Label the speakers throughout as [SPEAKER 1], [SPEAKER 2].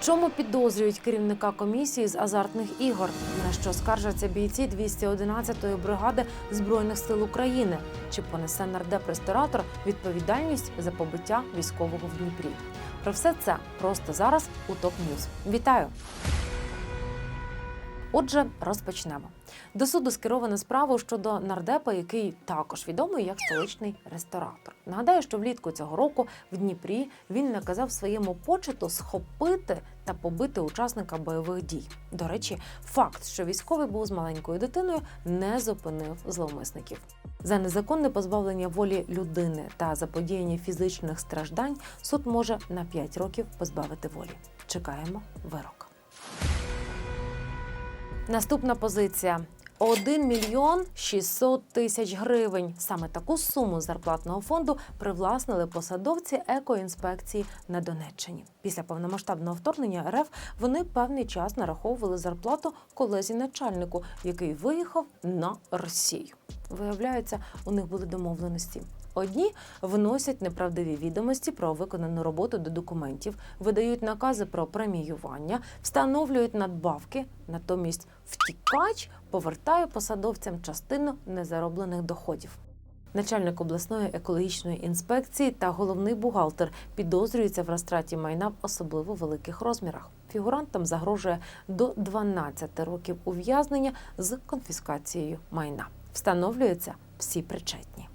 [SPEAKER 1] Чому підозрюють керівника комісії з азартних ігор? На що скаржаться бійці 211-ї бригади збройних сил України? Чи понесе нардеп-ресторатор відповідальність за побиття військового в Дніпрі? Про все це просто зараз у топ Ньюз. Вітаю! Отже, розпочнемо. До суду скеровано справу щодо нардепа, який також відомий як столичний ресторатор. Нагадаю, що влітку цього року в Дніпрі він наказав своєму почету схопити та побити учасника бойових дій. До речі, факт, що військовий був з маленькою дитиною, не зупинив зловмисників. За незаконне позбавлення волі людини та заподіяння фізичних страждань суд може на 5 років позбавити волі. Чекаємо вирок. Наступна позиція. 1 мільйон 600 тисяч гривень. Саме таку суму зарплатного фонду привласнили посадовці екоінспекції на Донеччині. Після повномасштабного вторгнення РФ вони певний час нараховували зарплату колезі начальнику, який виїхав на Росію. Виявляється, у них були домовленості. Одні вносять неправдиві відомості про виконану роботу до документів, видають накази про преміювання, встановлюють надбавки. Натомість втікач повертає посадовцям частину незароблених доходів. Начальник обласної екологічної інспекції та головний бухгалтер підозрюються в розтраті майна в особливо великих розмірах. Фігурантам загрожує до 12 років ув'язнення з конфіскацією майна. Встановлюються всі причетні.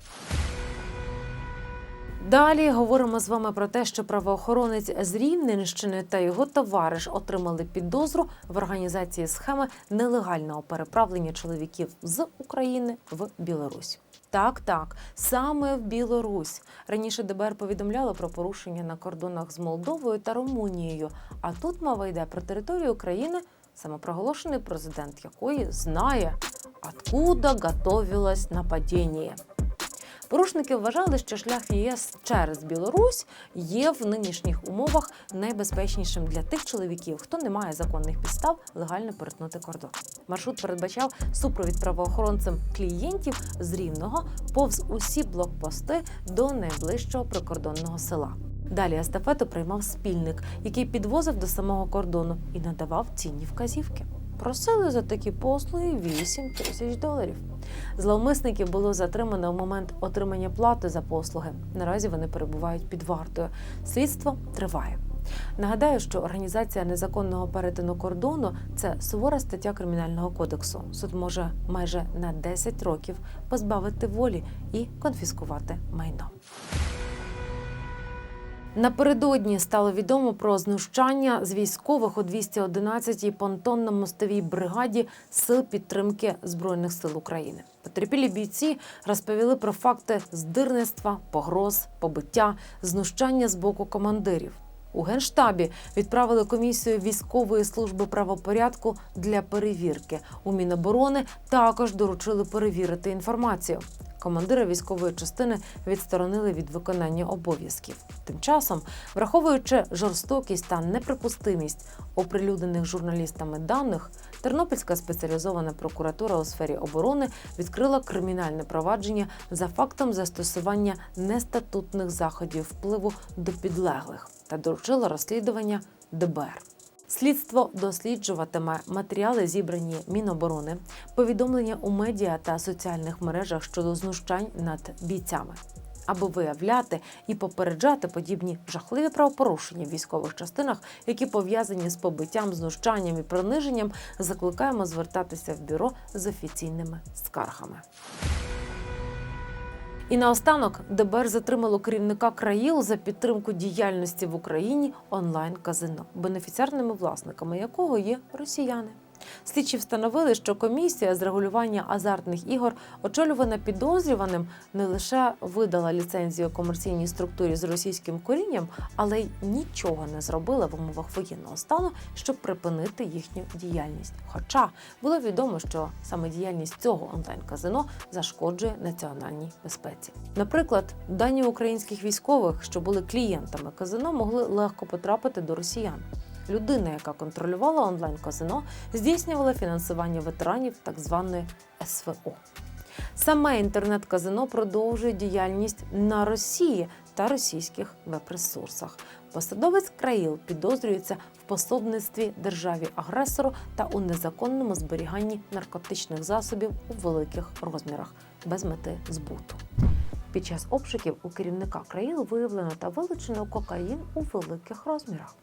[SPEAKER 1] Далі говоримо з вами про те, що правоохоронець з Рівненщини та його товариш отримали підозру в організації схеми нелегального переправлення чоловіків з України в Білорусь. Так, так, саме в Білорусь. Раніше ДБР повідомляло про порушення на кордонах з Молдовою та Румунією. А тут мова йде про територію країни, самопроголошений президент якої знає, откуда готовилось нападіння. Порушники вважали, що шлях ЄС через Білорусь є в нинішніх умовах найбезпечнішим для тих чоловіків, хто не має законних підстав легально перетнути кордон. Маршрут передбачав супровід правоохоронцем клієнтів з рівного повз усі блокпости до найближчого прикордонного села. Далі естафету приймав спільник, який підвозив до самого кордону і надавав цінні вказівки. Просили за такі послуги 8 тисяч доларів. Зловмисників було затримано в момент отримання плати за послуги. Наразі вони перебувають під вартою. Слідство триває. Нагадаю, що організація незаконного перетину кордону це сувора стаття кримінального кодексу. Суд може майже на 10 років позбавити волі і конфіскувати майно. Напередодні стало відомо про знущання з військових у 211-й понтонно-мостовій бригаді сил підтримки збройних сил України. Потерпілі бійці розповіли про факти здирництва, погроз, побиття, знущання з боку командирів. У генштабі відправили комісію військової служби правопорядку для перевірки. У Міноборони також доручили перевірити інформацію. Командира військової частини відсторонили від виконання обов'язків. Тим часом, враховуючи жорстокість та неприпустимість оприлюднених журналістами даних, Тернопільська спеціалізована прокуратура у сфері оборони відкрила кримінальне провадження за фактом застосування нестатутних заходів впливу до підлеглих та доручила розслідування ДБР. Слідство досліджуватиме матеріали, зібрані Міноборони, повідомлення у медіа та соціальних мережах щодо знущань над бійцями, аби виявляти і попереджати подібні жахливі правопорушення в військових частинах, які пов'язані з побиттям, знущанням і приниженням. Закликаємо звертатися в бюро з офіційними скаргами. І наостанок ДБР затримало керівника країл за підтримку діяльності в Україні онлайн-казино, бенефіціарними власниками якого є росіяни. Слідчі встановили, що комісія з регулювання азартних ігор, очолювана підозрюваним, не лише видала ліцензію комерційній структурі з російським корінням, але й нічого не зробила в умовах воєнного стану, щоб припинити їхню діяльність. Хоча було відомо, що саме діяльність цього онлайн-казино зашкоджує національній безпеці. Наприклад, дані українських військових, що були клієнтами казино, могли легко потрапити до росіян. Людина, яка контролювала онлайн-казино, здійснювала фінансування ветеранів так званої СВО. Саме інтернет-казино продовжує діяльність на Росії та російських веб-ресурсах. Посадовець країл підозрюється в пособництві державі агресору та у незаконному зберіганні наркотичних засобів у великих розмірах без мети збуту. Під час обшуків у керівника країл виявлено та вилучено кокаїн у великих розмірах.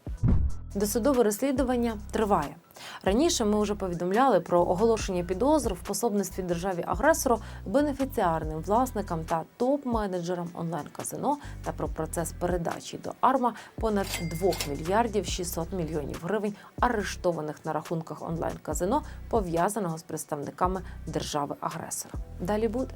[SPEAKER 1] Досудове розслідування триває. Раніше ми вже повідомляли про оголошення підозр в пособництві державі агресору бенефіціарним власникам та топ-менеджерам онлайн-казино та про процес передачі до АРМА понад 2 мільярдів 600 мільйонів гривень, арештованих на рахунках онлайн-казино, пов'язаного з представниками держави-агресора. Далі буде.